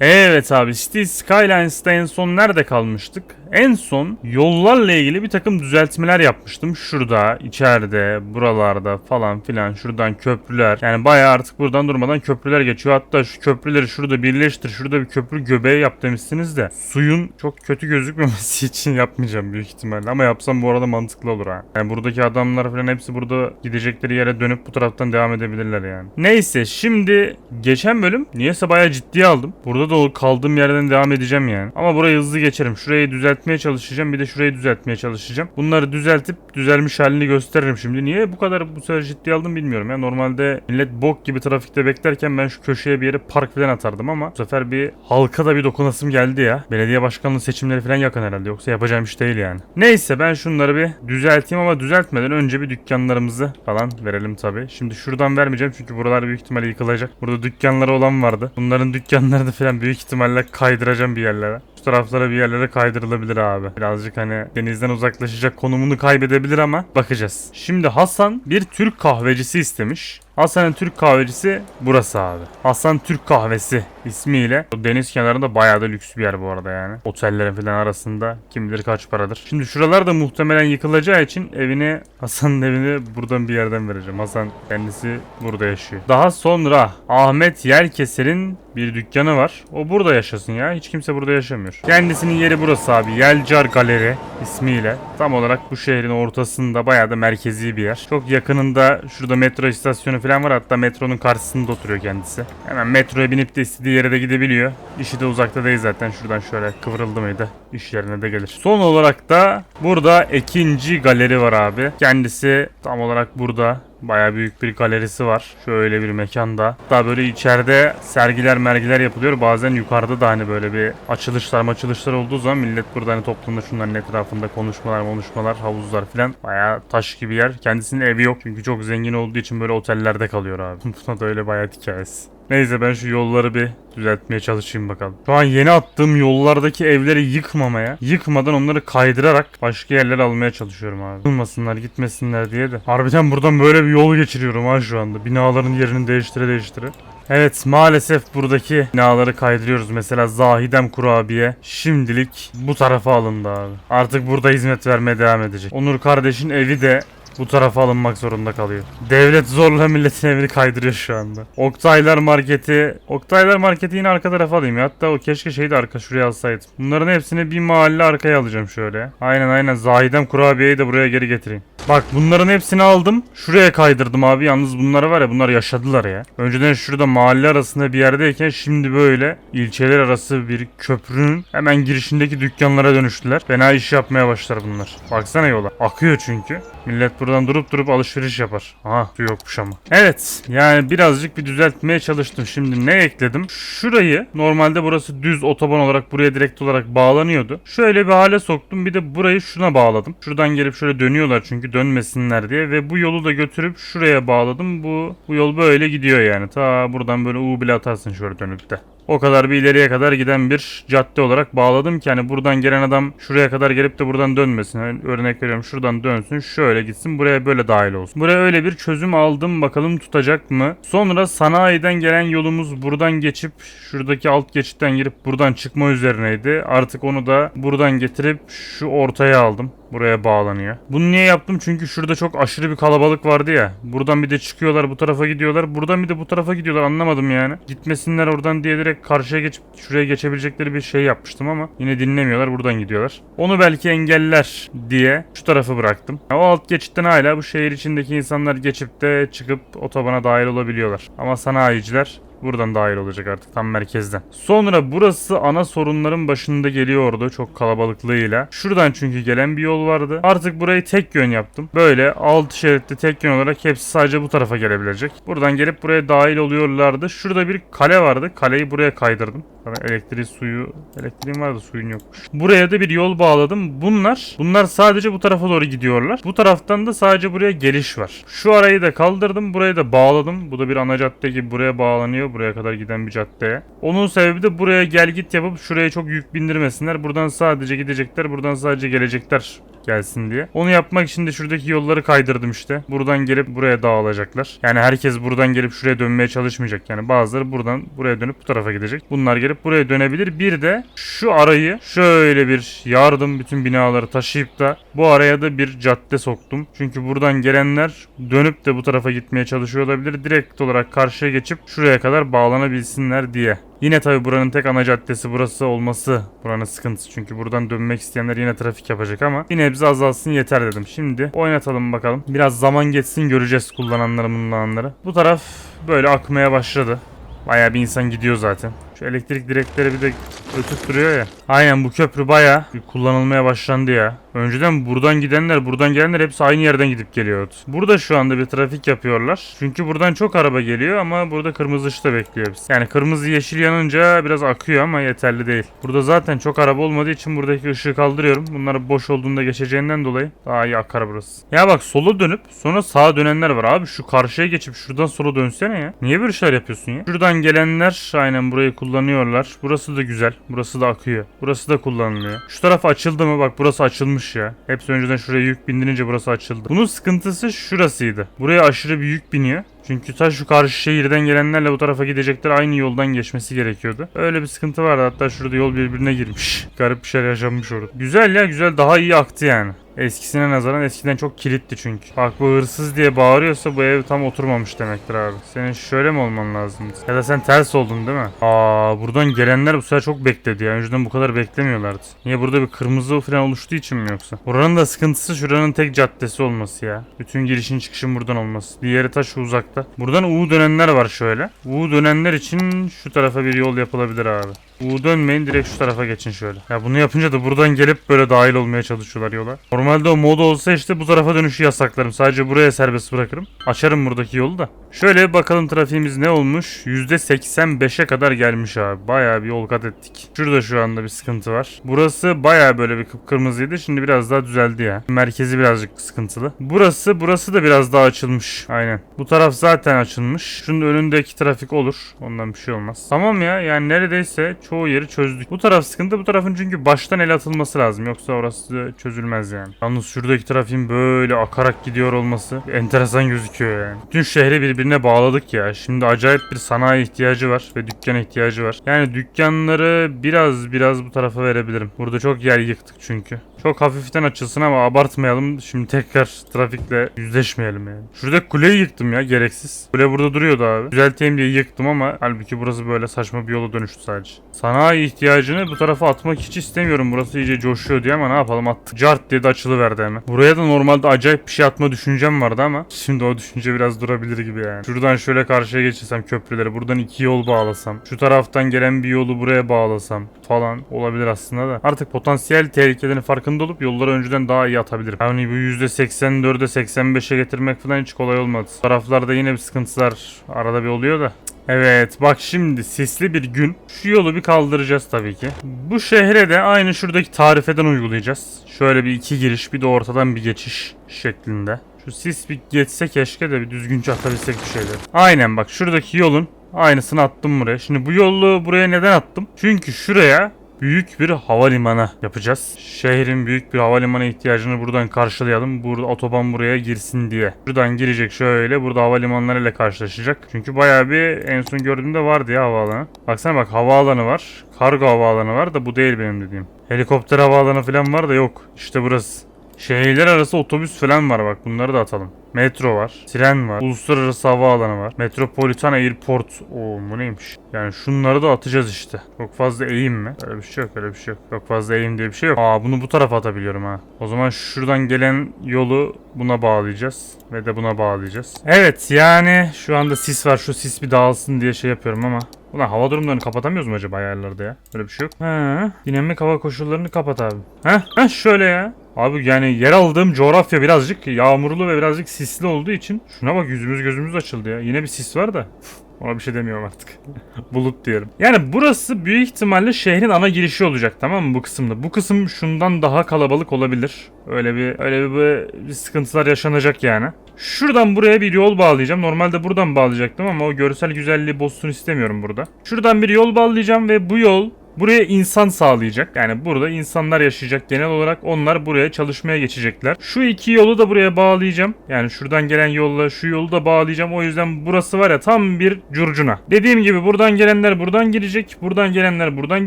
Evet abi City Skylines'ta en son nerede kalmıştık? En son yollarla ilgili bir takım düzeltmeler yapmıştım. Şurada, içeride, buralarda falan filan şuradan köprüler. Yani bayağı artık buradan durmadan köprüler geçiyor. Hatta şu köprüleri şurada birleştir. Şurada bir köprü göbeği yap demişsiniz de. Suyun çok kötü gözükmemesi için yapmayacağım büyük ihtimalle. Ama yapsam bu arada mantıklı olur ha. Yani buradaki adamlar falan hepsi burada gidecekleri yere dönüp bu taraftan devam edebilirler yani. Neyse şimdi geçen bölüm niyeyse bayağı ciddiye aldım. Burada da kaldığım yerden devam edeceğim yani. Ama burayı hızlı geçerim. Şurayı düzeltmeye çalışacağım. Bir de şurayı düzeltmeye çalışacağım. Bunları düzeltip düzelmiş halini gösteririm şimdi. Niye bu kadar bu sefer ciddiye aldım bilmiyorum ya. Normalde millet bok gibi trafikte beklerken ben şu köşeye bir yere park falan atardım ama bu sefer bir halka da bir dokunasım geldi ya. Belediye başkanlığı seçimleri falan yakın herhalde. Yoksa yapacağım iş değil yani. Neyse ben şunları bir düzelteyim ama düzeltmeden önce bir dükkanlarımızı falan verelim tabi. Şimdi şuradan vermeyeceğim çünkü buralar büyük ihtimalle yıkılacak. Burada dükkanları olan vardı. Bunların dükkanlarını falan büyük ihtimalle kaydıracağım bir yerlere. Taraflara bir yerlere kaydırılabilir abi. Birazcık hani denizden uzaklaşacak konumunu kaybedebilir ama bakacağız. Şimdi Hasan bir Türk kahvecisi istemiş. Hasan'ın Türk kahvecisi burası abi. Hasan Türk Kahvesi ismiyle. O deniz kenarında bayağı da lüks bir yer bu arada yani. Otellerin falan arasında kim bilir kaç paradır. Şimdi şuralar da muhtemelen yıkılacağı için evini Hasan'ın evini buradan bir yerden vereceğim. Hasan kendisi burada yaşıyor. Daha sonra Ahmet Yelkeser'in bir dükkanı var. O burada yaşasın ya. Hiç kimse burada yaşamıyor. Kendisinin yeri burası abi. Yelcar Galeri ismiyle. Tam olarak bu şehrin ortasında bayağı da merkezi bir yer. Çok yakınında şurada metro istasyonu falan var. Hatta metronun karşısında oturuyor kendisi. Hemen metroya binip de istediği yere de gidebiliyor. İşi de uzakta değil zaten. Şuradan şöyle kıvrıldı mıydı iş yerine de gelir. Son olarak da burada ikinci galeri var abi. Kendisi tam olarak burada. Bayağı büyük bir galerisi var. Şöyle bir mekanda. Hatta böyle içeride sergiler mergiler yapılıyor. Bazen yukarıda da hani böyle bir açılışlar maçılışlar olduğu zaman millet burada hani toplumda şunların etrafında konuşmalar konuşmalar havuzlar filan. Bayağı taş gibi yer. Kendisinin evi yok. Çünkü çok zengin olduğu için böyle otellerde kalıyor abi. Buna da öyle bayağı hikayesi. Neyse ben şu yolları bir düzeltmeye çalışayım bakalım. Şu an yeni attığım yollardaki evleri yıkmamaya, yıkmadan onları kaydırarak başka yerlere almaya çalışıyorum abi. Yıkılmasınlar, gitmesinler diye de. Harbiden buradan böyle bir yol geçiriyorum ha şu anda. Binaların yerini değiştire değiştire. Evet maalesef buradaki binaları kaydırıyoruz. Mesela Zahidem Kurabiye şimdilik bu tarafa alındı abi. Artık burada hizmet vermeye devam edecek. Onur kardeşin evi de bu tarafa alınmak zorunda kalıyor. Devlet zorla milletin evini kaydırıyor şu anda. Oktaylar Marketi. Oktaylar Marketi yine arka tarafa alayım ya. Hatta o keşke şeyi de arka şuraya alsaydım. Bunların hepsini bir mahalle arkaya alacağım şöyle. Aynen aynen. Zahidem kurabiyeyi de buraya geri getireyim. Bak bunların hepsini aldım. Şuraya kaydırdım abi. Yalnız bunlar var ya bunlar yaşadılar ya. Önceden şurada mahalle arasında bir yerdeyken şimdi böyle ilçeler arası bir köprünün hemen girişindeki dükkanlara dönüştüler. Fena iş yapmaya başlar bunlar. Baksana yola. Akıyor çünkü. Millet buradan durup durup alışveriş yapar. Aha su yokmuş ama. Evet yani birazcık bir düzeltmeye çalıştım. Şimdi ne ekledim? Şurayı normalde burası düz otoban olarak buraya direkt olarak bağlanıyordu. Şöyle bir hale soktum. Bir de burayı şuna bağladım. Şuradan gelip şöyle dönüyorlar çünkü dönmesinler diye ve bu yolu da götürüp şuraya bağladım. Bu bu yol böyle gidiyor yani. Ta buradan böyle U bile atarsın şöyle dönüp de. O kadar bir ileriye kadar giden bir cadde olarak bağladım ki hani buradan gelen adam şuraya kadar gelip de buradan dönmesin. Yani örnek veriyorum şuradan dönsün şöyle gitsin buraya böyle dahil olsun. Buraya öyle bir çözüm aldım bakalım tutacak mı? Sonra sanayiden gelen yolumuz buradan geçip şuradaki alt geçitten girip buradan çıkma üzerineydi. Artık onu da buradan getirip şu ortaya aldım. Buraya bağlanıyor. Bunu niye yaptım? Çünkü şurada çok aşırı bir kalabalık vardı ya. Buradan bir de çıkıyorlar bu tarafa gidiyorlar. Buradan bir de bu tarafa gidiyorlar anlamadım yani. Gitmesinler oradan diye direkt karşıya geçip şuraya geçebilecekleri bir şey yapmıştım ama yine dinlemiyorlar buradan gidiyorlar. Onu belki engeller diye şu tarafı bıraktım. O alt geçitten hala bu şehir içindeki insanlar geçip de çıkıp otobana dahil olabiliyorlar. Ama sanayiciler Buradan dahil olacak artık tam merkezden. Sonra burası ana sorunların başında geliyordu çok kalabalıklığıyla. Şuradan çünkü gelen bir yol vardı. Artık burayı tek yön yaptım. Böyle alt şeritli tek yön olarak hepsi sadece bu tarafa gelebilecek. Buradan gelip buraya dahil oluyorlardı. Şurada bir kale vardı. Kaleyi buraya kaydırdım. Zaten elektriği suyu elektriğin vardı suyun yokmuş. Buraya da bir yol bağladım. Bunlar bunlar sadece bu tarafa doğru gidiyorlar. Bu taraftan da sadece buraya geliş var. Şu arayı da kaldırdım. Burayı da bağladım. Bu da bir ana cadde gibi buraya bağlanıyor. Buraya kadar giden bir caddeye. Onun sebebi de buraya gel git yapıp şuraya çok yük bindirmesinler. Buradan sadece gidecekler. Buradan sadece gelecekler gelsin diye. Onu yapmak için de şuradaki yolları kaydırdım işte. Buradan gelip buraya dağılacaklar. Yani herkes buradan gelip şuraya dönmeye çalışmayacak. Yani bazıları buradan buraya dönüp bu tarafa gidecek. Bunlar gelip buraya dönebilir. Bir de şu arayı şöyle bir yardım bütün binaları taşıyıp da bu araya da bir cadde soktum. Çünkü buradan gelenler dönüp de bu tarafa gitmeye çalışıyor olabilir. Direkt olarak karşıya geçip şuraya kadar bağlanabilsinler diye. Yine tabi buranın tek ana caddesi burası olması buranın sıkıntısı. Çünkü buradan dönmek isteyenler yine trafik yapacak ama bir nebze azalsın yeter dedim. Şimdi oynatalım bakalım. Biraz zaman geçsin göreceğiz kullananları kullananları. Bu taraf böyle akmaya başladı. Bayağı bir insan gidiyor zaten. Şu elektrik direkleri bir de ötüp duruyor ya. Aynen bu köprü bir kullanılmaya başlandı ya. Önceden buradan gidenler, buradan gelenler hepsi aynı yerden gidip geliyordu. Burada şu anda bir trafik yapıyorlar. Çünkü buradan çok araba geliyor ama burada kırmızı ışıkta bekliyor biz. Yani kırmızı yeşil yanınca biraz akıyor ama yeterli değil. Burada zaten çok araba olmadığı için buradaki ışığı kaldırıyorum. Bunlar boş olduğunda geçeceğinden dolayı daha iyi akar burası. Ya bak sola dönüp sonra sağa dönenler var abi. Şu karşıya geçip şuradan sola dönsene ya. Niye böyle şeyler yapıyorsun ya? Şuradan gelenler aynen burayı kullanıyorlar. Burası da güzel. Burası da akıyor. Burası da kullanılıyor. Şu taraf açıldı mı? Bak burası açılmış ya. Hepsi önceden şuraya yük bindirince burası açıldı. Bunun sıkıntısı şurasıydı. Buraya aşırı bir yük biniyor. Çünkü ta şu karşı şehirden gelenlerle bu tarafa gidecekler aynı yoldan geçmesi gerekiyordu. Öyle bir sıkıntı vardı hatta şurada yol birbirine girmiş. Garip bir şeyler yaşanmış orada. Güzel ya güzel daha iyi aktı yani. Eskisine nazaran eskiden çok kilitli çünkü. Bak bu hırsız diye bağırıyorsa bu ev tam oturmamış demektir abi. Senin şöyle mi olman lazım? Ya da sen ters oldun değil mi? Aa buradan gelenler bu sefer çok bekledi ya. Önceden bu kadar beklemiyorlardı. Niye burada bir kırmızı falan oluştuğu için mi yoksa? Buranın da sıkıntısı şuranın tek caddesi olması ya. Bütün girişin çıkışın buradan olması. Diğeri ta şu uzakta. Buradan U dönenler var şöyle. U dönenler için şu tarafa bir yol yapılabilir abi. U dönmeyin direkt şu tarafa geçin şöyle. Ya bunu yapınca da buradan gelip böyle dahil olmaya çalışıyorlar yola. Normalde o mod olsa işte bu tarafa dönüşü yasaklarım. Sadece buraya serbest bırakırım. Açarım buradaki yolu da. Şöyle bakalım trafiğimiz ne olmuş? %85'e kadar gelmiş abi. Bayağı bir yol kat ettik. Şurada şu anda bir sıkıntı var. Burası bayağı böyle bir kıpkırmızıydı. Şimdi biraz daha düzeldi ya. Merkezi birazcık sıkıntılı. Burası, burası da biraz daha açılmış. Aynen. Bu taraf zaten açılmış. Şunun önündeki trafik olur. Ondan bir şey olmaz. Tamam ya yani neredeyse çoğu yeri çözdük. Bu taraf sıkıntı. Bu tarafın çünkü baştan el atılması lazım. Yoksa orası çözülmez yani. Yalnız şuradaki trafiğin böyle akarak gidiyor olması enteresan gözüküyor yani. Bütün şehri birbirine bağladık ya. Şimdi acayip bir sanayi ihtiyacı var ve dükkan ihtiyacı var. Yani dükkanları biraz biraz bu tarafa verebilirim. Burada çok yer yıktık çünkü. Çok hafiften açılsın ama abartmayalım. Şimdi tekrar trafikle yüzleşmeyelim yani. Şurada kuleyi yıktım ya gereksiz. Kule burada duruyordu abi. Düzelteyim diye yıktım ama halbuki burası böyle saçma bir yola dönüştü sadece. Sanayi ihtiyacını bu tarafa atmak hiç istemiyorum. Burası iyice coşuyor diye ama ne yapalım attık. Cart diye de açılıverdi hemen. Buraya da normalde acayip bir şey atma düşüncem vardı ama şimdi o düşünce biraz durabilir gibi yani. Şuradan şöyle karşıya geçirsem köprüleri. Buradan iki yol bağlasam. Şu taraftan gelen bir yolu buraya bağlasam falan olabilir aslında da. Artık potansiyel tehlikelerin farkında olup yolları önceden daha iyi atabilirim. Yani bu %84'e 85'e getirmek falan hiç kolay olmadı. Taraflarda yine bir sıkıntılar arada bir oluyor da. Evet bak şimdi sisli bir gün şu yolu bir kaldıracağız tabii ki. Bu şehre de aynı şuradaki tarifeden uygulayacağız. Şöyle bir iki giriş bir de ortadan bir geçiş şeklinde. Şu sis bir geçse keşke de bir düzgünce atabilsek bir şeyler. Aynen bak şuradaki yolun aynısını attım buraya. Şimdi bu yolu buraya neden attım? Çünkü şuraya büyük bir havalimanı yapacağız. Şehrin büyük bir havalimanı ihtiyacını buradan karşılayalım. Burada otoban buraya girsin diye. Buradan girecek şöyle. Burada havalimanlarıyla karşılaşacak. Çünkü bayağı bir en son gördüğümde vardı ya havaalanı. Baksana bak havaalanı var. Kargo havaalanı var da bu değil benim dediğim. Helikopter havaalanı falan var da yok. İşte burası. Şehirler arası otobüs falan var bak bunları da atalım. Metro var, tren var, uluslararası havaalanı var, Metropolitan Airport. Oo bu neymiş? Yani şunları da atacağız işte. Çok fazla eğim mi? Öyle bir şey yok, öyle bir şey yok. Çok fazla eğim diye bir şey yok. Aa bunu bu tarafa atabiliyorum ha. O zaman şuradan gelen yolu buna bağlayacağız ve de buna bağlayacağız. Evet yani şu anda sis var. Şu sis bir dağılsın diye şey yapıyorum ama Ulan hava durumlarını kapatamıyoruz mu acaba ayarlarda ya? Böyle bir şey yok. He. Dinamik hava koşullarını kapat abi. He? He şöyle ya. Abi yani yer aldığım coğrafya birazcık yağmurlu ve birazcık sisli olduğu için şuna bak yüzümüz gözümüz açıldı ya. Yine bir sis var da. Ona bir şey demiyorum artık. Bulut diyelim. Yani burası büyük ihtimalle şehrin ana girişi olacak tamam mı bu kısımda. Bu kısım şundan daha kalabalık olabilir. Öyle bir öyle bir, bir sıkıntılar yaşanacak yani. Şuradan buraya bir yol bağlayacağım. Normalde buradan bağlayacaktım ama o görsel güzelliği bozsun istemiyorum burada. Şuradan bir yol bağlayacağım ve bu yol Buraya insan sağlayacak. Yani burada insanlar yaşayacak genel olarak. Onlar buraya çalışmaya geçecekler. Şu iki yolu da buraya bağlayacağım. Yani şuradan gelen yolla şu yolu da bağlayacağım. O yüzden burası var ya tam bir curcuna. Dediğim gibi buradan gelenler buradan girecek. Buradan gelenler buradan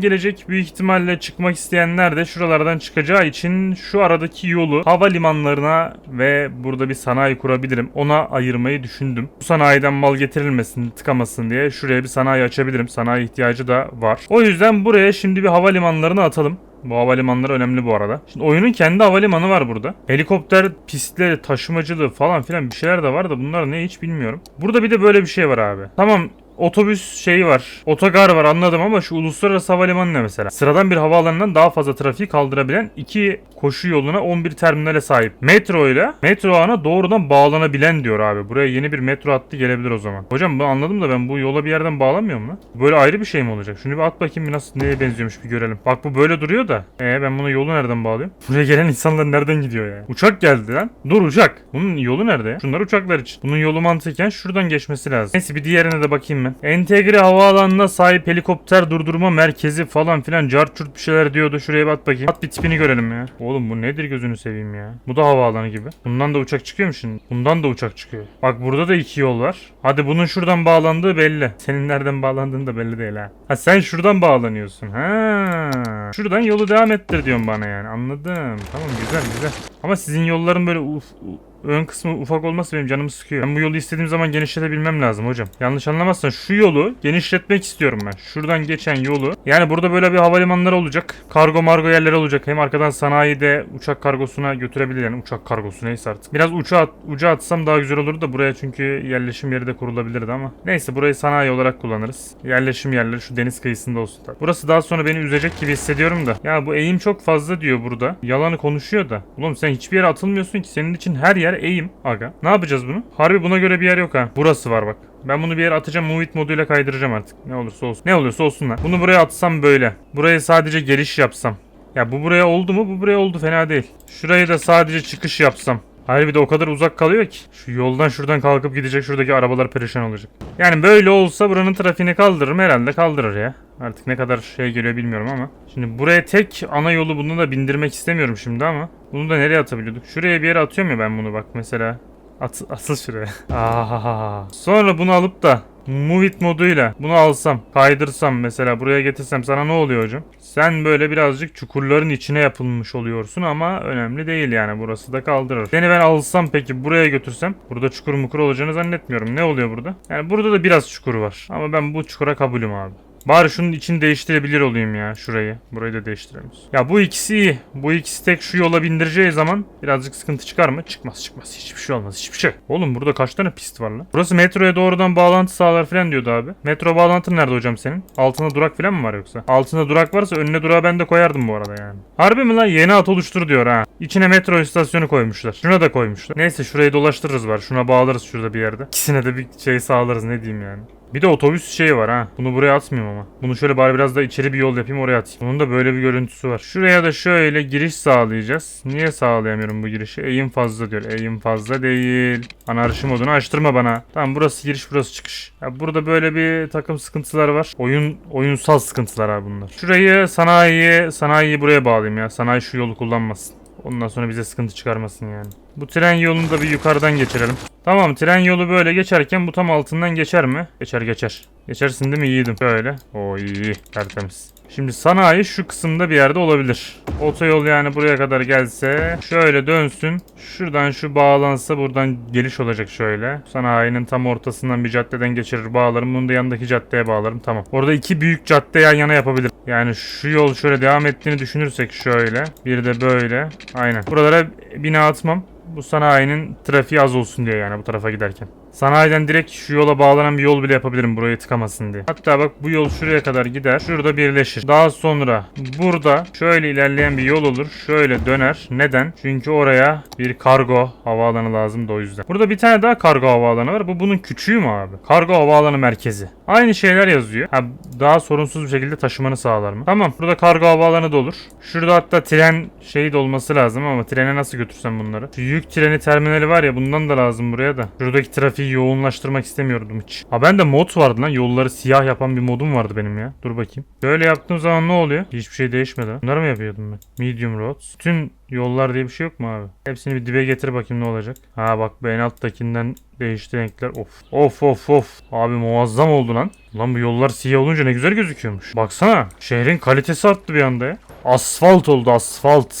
gelecek. Büyük ihtimalle çıkmak isteyenler de şuralardan çıkacağı için şu aradaki yolu havalimanlarına ve burada bir sanayi kurabilirim. Ona ayırmayı düşündüm. Bu sanayiden mal getirilmesin, tıkamasın diye şuraya bir sanayi açabilirim. Sanayi ihtiyacı da var. O yüzden buraya şimdi bir havalimanlarını atalım. Bu havalimanları önemli bu arada. Şimdi oyunun kendi havalimanı var burada. Helikopter pistleri, taşımacılığı falan filan bir şeyler de var da bunlar ne hiç bilmiyorum. Burada bir de böyle bir şey var abi. Tamam otobüs şeyi var. Otogar var anladım ama şu uluslararası havalimanı ne mesela? Sıradan bir havaalanından daha fazla trafiği kaldırabilen iki koşu yoluna 11 terminale sahip. Metro ile metro ağına doğrudan bağlanabilen diyor abi. Buraya yeni bir metro hattı gelebilir o zaman. Hocam ben anladım da ben bu yola bir yerden bağlamıyorum lan. Böyle ayrı bir şey mi olacak? Şunu bir at bakayım bir nasıl neye benziyormuş bir görelim. Bak bu böyle duruyor da. Ee ben bunu yolu nereden bağlıyorum? Buraya gelen insanlar nereden gidiyor ya? Uçak geldi lan. Dur uçak. Bunun yolu nerede ya? Şunlar uçaklar için. Bunun yolu mantıken şuradan geçmesi lazım. Neyse bir diğerine de bakayım ben. Entegre havaalanına sahip helikopter durdurma merkezi falan filan cart curt bir şeyler diyordu. Şuraya bir at bakayım. At bir tipini görelim ya. Oğlum bu nedir gözünü seveyim ya. Bu da havaalanı gibi. Bundan da uçak çıkıyor mu şimdi? Bundan da uçak çıkıyor. Bak burada da iki yol var. Hadi bunun şuradan bağlandığı belli. Senin nereden bağlandığın da belli değil ha. Ha sen şuradan bağlanıyorsun. Ha. Şuradan yolu devam ettir diyorsun bana yani. Anladım. Tamam güzel güzel. Ama sizin yolların böyle uf, u- ön kısmı ufak olması benim canımı sıkıyor. Ben bu yolu istediğim zaman genişletebilmem lazım hocam. Yanlış anlamazsan şu yolu genişletmek istiyorum ben. Şuradan geçen yolu. Yani burada böyle bir havalimanları olacak. Kargo margo yerleri olacak. Hem arkadan sanayide uçak kargosuna götürebilir yani uçak kargosu neyse artık. Biraz uça, at, uca atsam daha güzel olurdu da buraya çünkü yerleşim yeri de kurulabilirdi ama. Neyse burayı sanayi olarak kullanırız. Yerleşim yerleri şu deniz kıyısında olsun. tabii. Burası daha sonra beni üzecek gibi hissediyorum da. Ya bu eğim çok fazla diyor burada. Yalanı konuşuyor da. Oğlum sen hiçbir yere atılmıyorsun ki. Senin için her yer eğim aga. Ne yapacağız bunu? Harbi buna göre bir yer yok ha. Burası var bak. Ben bunu bir yere atacağım. Move it moduyla kaydıracağım artık. Ne olursa olsun. Ne olursa olsunlar. Bunu buraya atsam böyle. Buraya sadece geliş yapsam. Ya bu buraya oldu mu? Bu buraya oldu fena değil. Şurayı da sadece çıkış yapsam. Hayır bir de o kadar uzak kalıyor ki. Şu yoldan şuradan kalkıp gidecek şuradaki arabalar perişan olacak. Yani böyle olsa buranın trafiğini kaldırır? Herhalde kaldırır ya. Artık ne kadar şey geliyor bilmiyorum ama. Şimdi buraya tek ana yolu bunu da bindirmek istemiyorum şimdi ama. Bunu da nereye atabiliyorduk? Şuraya bir yere atıyorum ya ben bunu bak mesela. At, asıl şuraya. Ahahaha. Sonra bunu alıp da Move it moduyla bunu alsam, kaydırsam mesela buraya getirsem sana ne oluyor hocam? Sen böyle birazcık çukurların içine yapılmış oluyorsun ama önemli değil yani burası da kaldırır. Seni ben alsam peki buraya götürsem burada çukur mukur olacağını zannetmiyorum. Ne oluyor burada? Yani burada da biraz çukur var ama ben bu çukura kabulüm abi. Bari şunun içini değiştirebilir olayım ya şurayı. Burayı da değiştiremiyoruz. Ya bu ikisi iyi. Bu ikisi tek şu yola bindireceği zaman birazcık sıkıntı çıkar mı? Çıkmaz çıkmaz. Hiçbir şey olmaz. Hiçbir şey. Oğlum burada kaç tane pist var lan? Burası metroya doğrudan bağlantı sağlar falan diyordu abi. Metro bağlantın nerede hocam senin? Altında durak falan mı var yoksa? Altında durak varsa önüne durağı ben de koyardım bu arada yani. Harbi mi lan? Yeni hat oluştur diyor ha. İçine metro istasyonu koymuşlar. Şuna da koymuşlar. Neyse şurayı dolaştırırız var. Şuna bağlarız şurada bir yerde. İkisine de bir şey sağlarız ne diyeyim yani. Bir de otobüs şeyi var ha. Bunu buraya atmıyorum ama. Bunu şöyle bari biraz da içeri bir yol yapayım oraya atayım. Bunun da böyle bir görüntüsü var. Şuraya da şöyle giriş sağlayacağız. Niye sağlayamıyorum bu girişi? Eğim fazla diyor. Eğim fazla değil. Anarşi modunu açtırma bana. Tamam burası giriş burası çıkış. Ya burada böyle bir takım sıkıntılar var. Oyun oyunsal sıkıntılar abi bunlar. Şurayı sanayiye sanayiyi buraya bağlayayım ya. Sanayi şu yolu kullanmasın. Ondan sonra bize sıkıntı çıkarmasın yani. Bu tren yolunu da bir yukarıdan geçirelim. Tamam tren yolu böyle geçerken bu tam altından geçer mi? Geçer geçer. Geçersin değil mi yiğidim? Böyle. O iyi. Tertemiz. Şimdi sanayi şu kısımda bir yerde olabilir. Otoyol yani buraya kadar gelse şöyle dönsün. Şuradan şu bağlansa buradan geliş olacak şöyle. Sanayinin tam ortasından bir caddeden geçirir bağlarım. Bunu da yanındaki caddeye bağlarım. Tamam. Orada iki büyük cadde yan yana yapabilir. Yani şu yol şöyle devam ettiğini düşünürsek şöyle. Bir de böyle. Aynen. Buralara bina atmam. Bu sanayinin trafiği az olsun diye yani bu tarafa giderken. Sanayiden direkt şu yola bağlanan bir yol bile yapabilirim burayı tıkamasın diye. Hatta bak bu yol şuraya kadar gider. Şurada birleşir. Daha sonra burada şöyle ilerleyen bir yol olur. Şöyle döner. Neden? Çünkü oraya bir kargo havaalanı lazım da o yüzden. Burada bir tane daha kargo havaalanı var. Bu bunun küçüğü mü abi? Kargo havaalanı merkezi. Aynı şeyler yazıyor. Ha, daha sorunsuz bir şekilde taşımanı sağlar mı? Tamam. Burada kargo havaalanı da olur. Şurada hatta tren şeyi de olması lazım ama trene nasıl götürsem bunları? Şu yük treni terminali var ya bundan da lazım buraya da. Şuradaki trafiği Trafiği yoğunlaştırmak istemiyordum hiç. Ha ben de mod vardı lan. Yolları siyah yapan bir modum vardı benim ya. Dur bakayım. Böyle yaptığım zaman ne oluyor? Hiçbir şey değişmedi. Bunları mı yapıyordum ben? Medium roads. Bütün yollar diye bir şey yok mu abi? Hepsini bir dibe getir bakayım ne olacak. Ha bak bu en alttakinden değişti renkler. Of. Of of of. Abi muazzam oldu lan. Lan bu yollar siyah olunca ne güzel gözüküyormuş. Baksana. Şehrin kalitesi arttı bir anda ya. Asfalt oldu asfalt.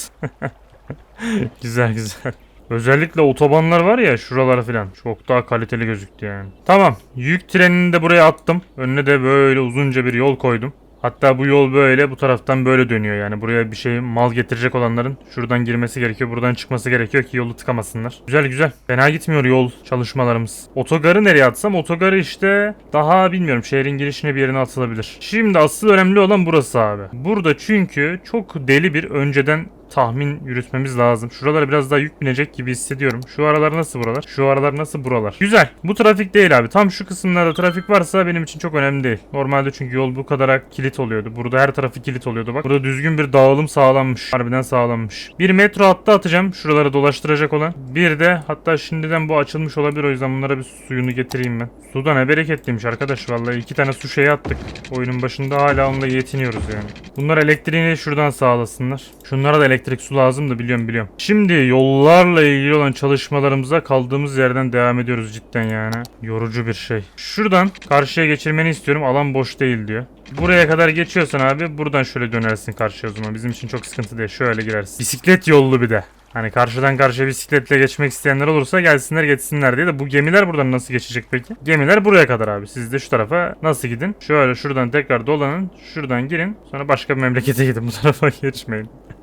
güzel güzel. Özellikle otobanlar var ya şuralara falan çok daha kaliteli gözüktü yani. Tamam yük trenini de buraya attım. Önüne de böyle uzunca bir yol koydum. Hatta bu yol böyle bu taraftan böyle dönüyor yani buraya bir şey mal getirecek olanların şuradan girmesi gerekiyor buradan çıkması gerekiyor ki yolu tıkamasınlar. Güzel güzel fena gitmiyor yol çalışmalarımız. Otogarı nereye atsam otogarı işte daha bilmiyorum şehrin girişine bir yerine atılabilir. Şimdi asıl önemli olan burası abi. Burada çünkü çok deli bir önceden tahmin yürütmemiz lazım. Şuralara biraz daha yük binecek gibi hissediyorum. Şu aralar nasıl buralar? Şu aralar nasıl buralar? Güzel. Bu trafik değil abi. Tam şu kısımlarda trafik varsa benim için çok önemli değil. Normalde çünkü yol bu kadar kilit oluyordu. Burada her tarafı kilit oluyordu bak. Burada düzgün bir dağılım sağlanmış. Harbiden sağlanmış. Bir metro hattı atacağım. Şuraları dolaştıracak olan. Bir de hatta şimdiden bu açılmış olabilir. O yüzden bunlara bir suyunu getireyim ben. Suda ne bereketliymiş arkadaş. Vallahi iki tane su şeyi attık. Oyunun başında hala onunla yetiniyoruz yani. Bunlar elektriğini şuradan sağlasınlar. Şunlara da elektrik su lazım da biliyorum biliyorum. Şimdi yollarla ilgili olan çalışmalarımıza kaldığımız yerden devam ediyoruz cidden yani. Yorucu bir şey. Şuradan karşıya geçirmeni istiyorum. Alan boş değil diyor. Buraya kadar geçiyorsan abi buradan şöyle dönersin karşıya o zaman. Bizim için çok sıkıntı değil. Şöyle girersin. Bisiklet yollu bir de. Hani karşıdan karşıya bisikletle geçmek isteyenler olursa gelsinler geçsinler diye de bu gemiler buradan nasıl geçecek peki? Gemiler buraya kadar abi. Siz de şu tarafa nasıl gidin? Şöyle şuradan tekrar dolanın. Şuradan girin. Sonra başka bir memlekete gidin. Bu tarafa geçmeyin.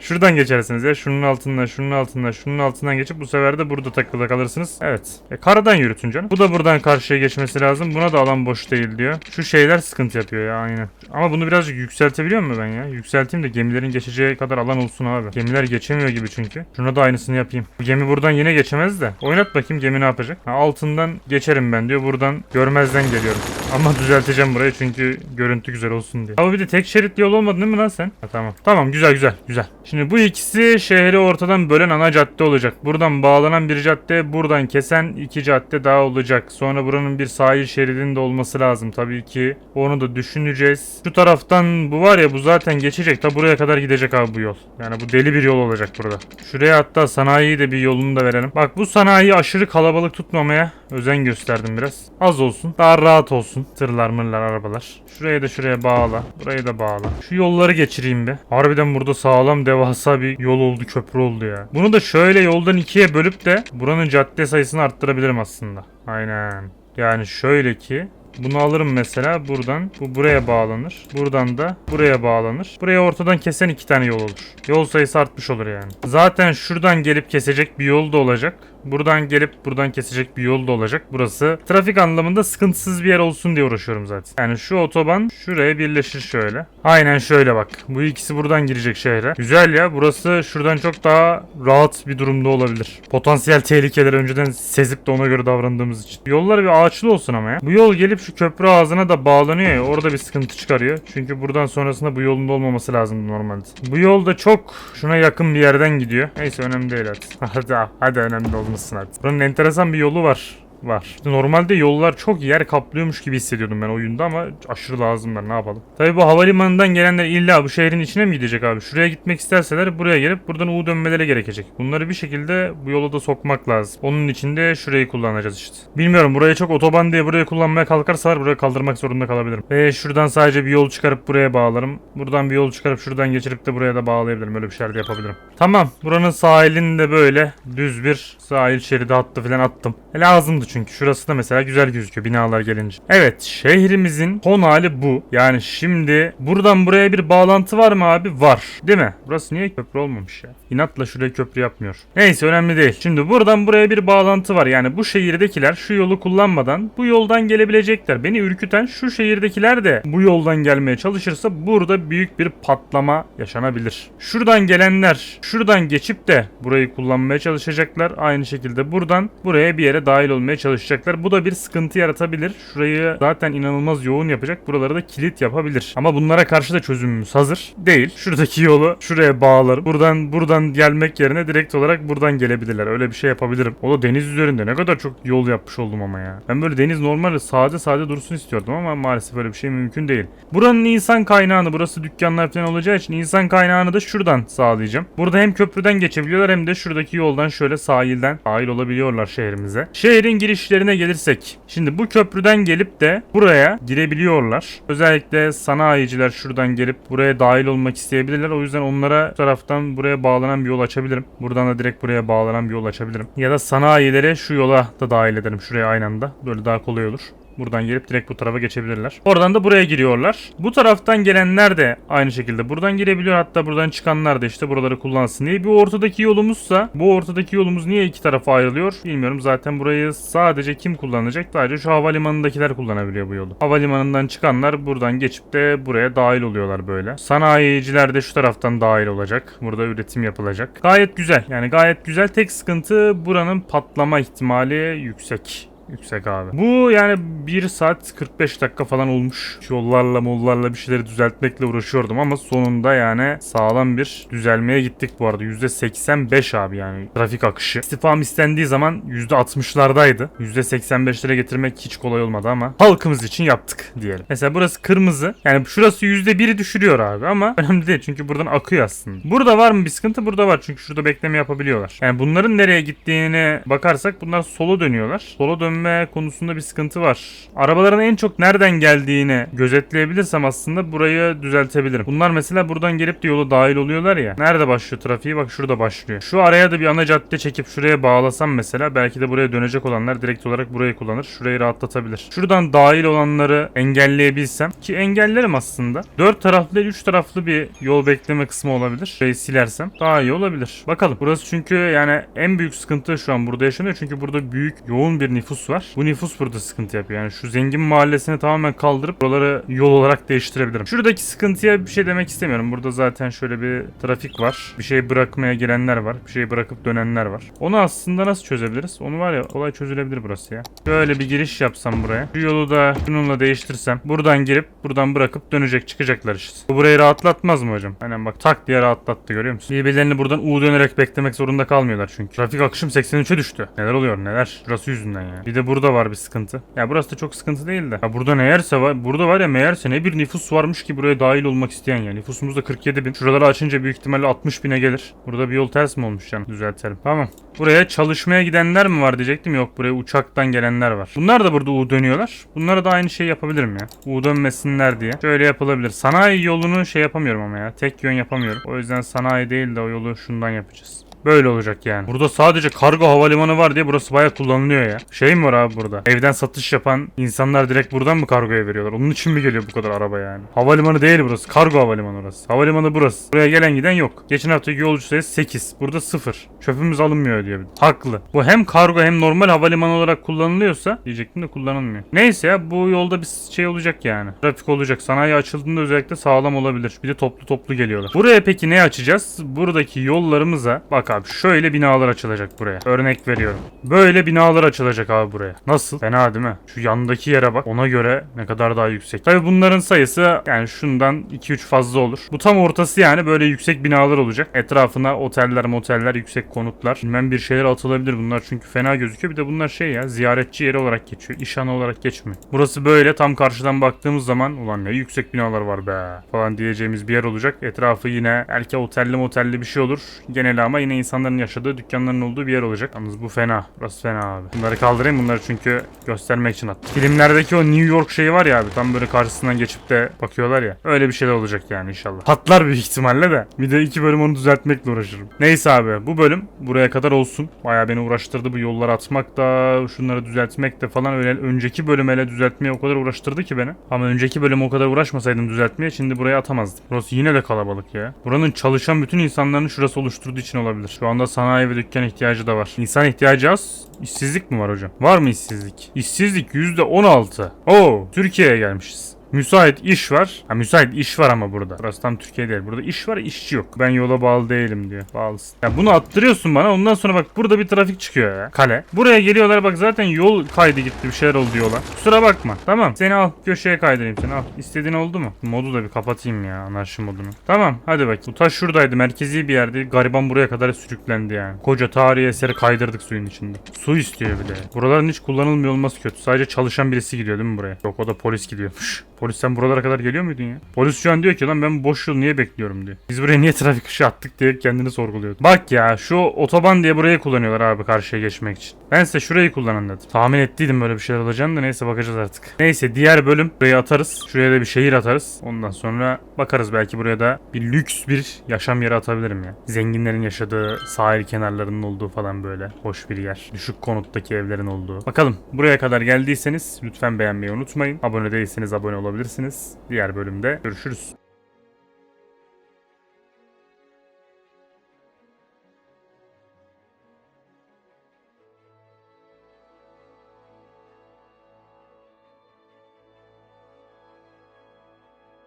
Şuradan geçersiniz ya. Şunun altından, şunun altından, şunun altından geçip bu sefer de burada takılı kalırsınız. Evet. E, karadan yürütün canım. Bu da buradan karşıya geçmesi lazım. Buna da alan boş değil diyor. Şu şeyler sıkıntı yapıyor ya aynen. Ama bunu birazcık yükseltebiliyor mu ben ya? Yükselteyim de gemilerin geçeceği kadar alan olsun abi. Gemiler geçemiyor gibi çünkü. Şuna da aynısını yapayım. Bu gemi buradan yine geçemez de. Oynat bakayım gemi ne yapacak? Ha, altından geçerim ben diyor. Buradan görmezden geliyorum. Ama düzelteceğim burayı çünkü görüntü güzel olsun diye. Ama bir de tek şeritli yol olmadı değil mi lan sen? Ha, tamam. Tamam güzel güzel güzel. Şimdi bu ikisi şehri ortadan bölen ana cadde olacak. Buradan bağlanan bir cadde, buradan kesen iki cadde daha olacak. Sonra buranın bir sahil şeridinin de olması lazım tabii ki. Onu da düşüneceğiz. Şu taraftan bu var ya bu zaten geçecek. Ta buraya kadar gidecek abi bu yol. Yani bu deli bir yol olacak burada. Şuraya hatta sanayiyi de bir yolunu da verelim. Bak bu sanayi aşırı kalabalık tutmamaya özen gösterdim biraz. Az olsun. Daha rahat olsun. Tırlar mırlar arabalar. Şuraya da şuraya bağla. Burayı da bağla. Şu yolları geçireyim bir. Harbiden burada sağlam devasa bir yol oldu köprü oldu ya. Bunu da şöyle yoldan ikiye bölüp de buranın cadde sayısını arttırabilirim aslında. Aynen. Yani şöyle ki bunu alırım mesela buradan. Bu buraya bağlanır. Buradan da buraya bağlanır. Buraya ortadan kesen iki tane yol olur. Yol sayısı artmış olur yani. Zaten şuradan gelip kesecek bir yol da olacak. Buradan gelip buradan kesecek bir yol da olacak. Burası trafik anlamında sıkıntısız bir yer olsun diye uğraşıyorum zaten. Yani şu otoban şuraya birleşir şöyle. Aynen şöyle bak. Bu ikisi buradan girecek şehre. Güzel ya. Burası şuradan çok daha rahat bir durumda olabilir. Potansiyel tehlikeleri önceden sezip de ona göre davrandığımız için. Yollar bir ağaçlı olsun ama ya. Bu yol gelip şu köprü ağzına da bağlanıyor ya. Orada bir sıkıntı çıkarıyor. Çünkü buradan sonrasında bu yolun da olmaması lazım normalde. Bu yol da çok şuna yakın bir yerden gidiyor. Neyse önemli değil hadi. Hadi, hadi önemli olmasın hadi. Buranın enteresan bir yolu var var. Normalde yollar çok yer kaplıyormuş gibi hissediyordum ben oyunda ama aşırı lazımlar ne yapalım. Tabi bu havalimanından gelenler illa bu şehrin içine mi gidecek abi? Şuraya gitmek isterseler buraya gelip buradan U dönmeleri gerekecek. Bunları bir şekilde bu yola da sokmak lazım. Onun için de şurayı kullanacağız işte. Bilmiyorum buraya çok otoban diye buraya kullanmaya kalkarsalar buraya kaldırmak zorunda kalabilirim. Ve şuradan sadece bir yol çıkarıp buraya bağlarım. Buradan bir yol çıkarıp şuradan geçirip de buraya da bağlayabilirim. Öyle bir şeyler de yapabilirim. Tamam. Buranın sahilinde böyle düz bir sahil şeridi hattı falan attım. E, lazımdı çünkü. Şurası da mesela güzel gözüküyor binalar gelince. Evet şehrimizin son hali bu. Yani şimdi buradan buraya bir bağlantı var mı abi? Var. Değil mi? Burası niye köprü olmamış ya? İnatla şuraya köprü yapmıyor. Neyse önemli değil. Şimdi buradan buraya bir bağlantı var. Yani bu şehirdekiler şu yolu kullanmadan bu yoldan gelebilecekler. Beni ürküten şu şehirdekiler de bu yoldan gelmeye çalışırsa burada büyük bir patlama yaşanabilir. Şuradan gelenler şuradan geçip de burayı kullanmaya çalışacaklar. Aynı şekilde buradan buraya bir yere dahil olmaya çalışacaklar. Bu da bir sıkıntı yaratabilir. Şurayı zaten inanılmaz yoğun yapacak. Buraları da kilit yapabilir. Ama bunlara karşı da çözümümüz hazır. Değil. Şuradaki yolu şuraya bağlarım. Buradan buradan gelmek yerine direkt olarak buradan gelebilirler. Öyle bir şey yapabilirim. O da deniz üzerinde. Ne kadar çok yol yapmış oldum ama ya. Ben böyle deniz normal sade sade dursun istiyordum ama maalesef öyle bir şey mümkün değil. Buranın insan kaynağını burası dükkanlar falan olacağı için insan kaynağını da şuradan sağlayacağım. Burada hem köprüden geçebiliyorlar hem de şuradaki yoldan şöyle sahilden dahil olabiliyorlar şehrimize. Şehrin girişlerine gelirsek. Şimdi bu köprüden gelip de buraya girebiliyorlar. Özellikle sanayiciler şuradan gelip buraya dahil olmak isteyebilirler. O yüzden onlara bu taraftan buraya bağlanan bir yol açabilirim. Buradan da direkt buraya bağlanan bir yol açabilirim. Ya da sanayilere şu yola da dahil ederim şuraya aynı anda. Böyle daha kolay olur. Buradan gelip direkt bu tarafa geçebilirler. Oradan da buraya giriyorlar. Bu taraftan gelenler de aynı şekilde buradan girebiliyor. Hatta buradan çıkanlar da işte buraları kullansın diye. Bu ortadaki yolumuzsa bu ortadaki yolumuz niye iki tarafa ayrılıyor bilmiyorum. Zaten burayı sadece kim kullanacak? Sadece şu havalimanındakiler kullanabiliyor bu yolu. Havalimanından çıkanlar buradan geçip de buraya dahil oluyorlar böyle. Sanayiciler de şu taraftan dahil olacak. Burada üretim yapılacak. Gayet güzel. Yani gayet güzel. Tek sıkıntı buranın patlama ihtimali yüksek. Yüksek abi. Bu yani 1 saat 45 dakika falan olmuş. Yollarla mollarla bir şeyleri düzeltmekle uğraşıyordum ama sonunda yani sağlam bir düzelmeye gittik bu arada. %85 abi yani trafik akışı. İstifam istendiği zaman %60'lardaydı. %85'lere getirmek hiç kolay olmadı ama halkımız için yaptık diyelim. Mesela burası kırmızı. Yani şurası %1'i düşürüyor abi ama önemli değil çünkü buradan akıyor aslında. Burada var mı bir sıkıntı? Burada var çünkü şurada bekleme yapabiliyorlar. Yani bunların nereye gittiğine bakarsak bunlar sola dönüyorlar. Sola dönme konusunda bir sıkıntı var. Arabaların en çok nereden geldiğini gözetleyebilirsem aslında burayı düzeltebilirim. Bunlar mesela buradan gelip de yola dahil oluyorlar ya. Nerede başlıyor trafiği? Bak şurada başlıyor. Şu araya da bir ana cadde çekip şuraya bağlasam mesela belki de buraya dönecek olanlar direkt olarak burayı kullanır. Şurayı rahatlatabilir. Şuradan dahil olanları engelleyebilsem ki engellerim aslında. 4 taraflı değil 3 taraflı bir yol bekleme kısmı olabilir. Şurayı silersem daha iyi olabilir. Bakalım. Burası çünkü yani en büyük sıkıntı şu an burada yaşanıyor. Çünkü burada büyük yoğun bir nüfus var. Bu nüfus burada sıkıntı yapıyor. Yani şu zengin mahallesini tamamen kaldırıp buraları yol olarak değiştirebilirim. Şuradaki sıkıntıya bir şey demek istemiyorum. Burada zaten şöyle bir trafik var. Bir şey bırakmaya gelenler var. Bir şey bırakıp dönenler var. Onu aslında nasıl çözebiliriz? Onu var ya kolay çözülebilir burası ya. Böyle bir giriş yapsam buraya. Şu yolu da şununla değiştirsem. Buradan girip buradan bırakıp dönecek çıkacaklar işte. Bu burayı rahatlatmaz mı hocam? Aynen bak tak diye rahatlattı görüyor musun? Birbirlerini buradan U dönerek beklemek zorunda kalmıyorlar çünkü. Trafik akışım 83'e düştü. Neler oluyor neler? Şurası yüzünden ya. Bir de burada var bir sıkıntı. Ya burası da çok sıkıntı değil de. Ya burada meğerse var. Burada var ya meğerse ne bir nüfus varmış ki buraya dahil olmak isteyen ya. Nüfusumuz da 47 bin. Şuraları açınca büyük ihtimalle 60 bine gelir. Burada bir yol ters mi olmuş yani? Düzeltelim. Tamam. Buraya çalışmaya gidenler mi var diyecektim. Yok buraya uçaktan gelenler var. Bunlar da burada U dönüyorlar. Bunlara da aynı şey yapabilirim ya. U dönmesinler diye. Şöyle yapılabilir. Sanayi yolunu şey yapamıyorum ama ya. Tek yön yapamıyorum. O yüzden sanayi değil de o yolu şundan yapacağız. Böyle olacak yani. Burada sadece kargo havalimanı var diye burası bayağı kullanılıyor ya. Şey mi var abi burada? Evden satış yapan insanlar direkt buradan mı kargoya veriyorlar? Onun için mi geliyor bu kadar araba yani? Havalimanı değil burası. Kargo havalimanı orası. Havalimanı burası. Buraya gelen giden yok. Geçen haftaki yolcu sayısı 8. Burada 0. Çöpümüz alınmıyor diyor. Haklı. Bu hem kargo hem normal havalimanı olarak kullanılıyorsa diyecektim de kullanılmıyor. Neyse ya bu yolda bir şey olacak yani. Trafik olacak. Sanayi açıldığında özellikle sağlam olabilir. Bir de toplu toplu geliyorlar. Buraya peki ne açacağız? Buradaki yollarımıza bak abi şöyle binalar açılacak buraya. Örnek veriyorum. Böyle binalar açılacak abi buraya. Nasıl? Fena değil mi? Şu yandaki yere bak. Ona göre ne kadar daha yüksek. Tabi bunların sayısı yani şundan 2-3 fazla olur. Bu tam ortası yani böyle yüksek binalar olacak. Etrafına oteller, moteller, yüksek konutlar. Bilmem bir şeyler atılabilir bunlar çünkü fena gözüküyor. Bir de bunlar şey ya ziyaretçi yeri olarak geçiyor. İşhanı olarak geçmiyor. Burası böyle tam karşıdan baktığımız zaman ulan ne yüksek binalar var be falan diyeceğimiz bir yer olacak. Etrafı yine belki otelli motelli bir şey olur. Genel ama yine insanların yaşadığı dükkanların olduğu bir yer olacak. Yalnız bu fena. Burası fena abi. Bunları kaldırayım bunları çünkü göstermek için attım. Filmlerdeki o New York şeyi var ya abi tam böyle karşısından geçip de bakıyorlar ya. Öyle bir şeyler olacak yani inşallah. Patlar büyük ihtimalle de. Bir de iki bölüm onu düzeltmekle uğraşırım. Neyse abi bu bölüm buraya kadar olsun. Baya beni uğraştırdı bu yolları atmak da şunları düzeltmek de falan öyle önceki bölüm hele düzeltmeye o kadar uğraştırdı ki beni. Ama önceki bölüm o kadar uğraşmasaydım düzeltmeye şimdi buraya atamazdım. Burası yine de kalabalık ya. Buranın çalışan bütün insanların şurası oluşturduğu için olabilir. Şu anda sanayi ve dükkan ihtiyacı da var. İnsan ihtiyacı az. İşsizlik mi var hocam? Var mı işsizlik? İşsizlik %16. Oo, Türkiye'ye gelmişiz. Müsait iş var. Ha müsait iş var ama burada. Burası tam Türkiye değil. Burada iş var işçi yok. Ben yola bağlı değilim diyor. Bağlısın. Ya bunu attırıyorsun bana. Ondan sonra bak burada bir trafik çıkıyor ya. Kale. Buraya geliyorlar bak zaten yol kaydı gitti bir şeyler oldu yola. Kusura bakma. Tamam. Seni al. Köşeye kaydırayım seni al. İstediğin oldu mu? Modu da bir kapatayım ya anarşi modunu. Tamam hadi bak. Bu taş şuradaydı. Merkezi bir yerde. Gariban buraya kadar sürüklendi yani. Koca tarihi eseri kaydırdık suyun içinde. Su istiyor bir de. Buraların hiç kullanılmıyor olması kötü. Sadece çalışan birisi gidiyor değil mi buraya? Yok o da polis gidiyormuş. Polis sen buralara kadar geliyor muydun ya? Polis şu an diyor ki lan ben boş yol niye bekliyorum diyor. Biz buraya niye trafik ışığı attık diye kendini sorguluyordu. Bak ya şu otoban diye burayı kullanıyorlar abi karşıya geçmek için. Ben size şurayı kullanın dedim. Tahmin ettiydim böyle bir şeyler olacağını da neyse bakacağız artık. Neyse diğer bölüm burayı atarız. Şuraya da bir şehir atarız. Ondan sonra bakarız belki buraya da bir lüks bir yaşam yeri atabilirim ya. Zenginlerin yaşadığı sahil kenarlarının olduğu falan böyle hoş bir yer. Düşük konuttaki evlerin olduğu. Bakalım buraya kadar geldiyseniz lütfen beğenmeyi unutmayın. Abone değilseniz abone olabilirsiniz. Diğer bölümde görüşürüz.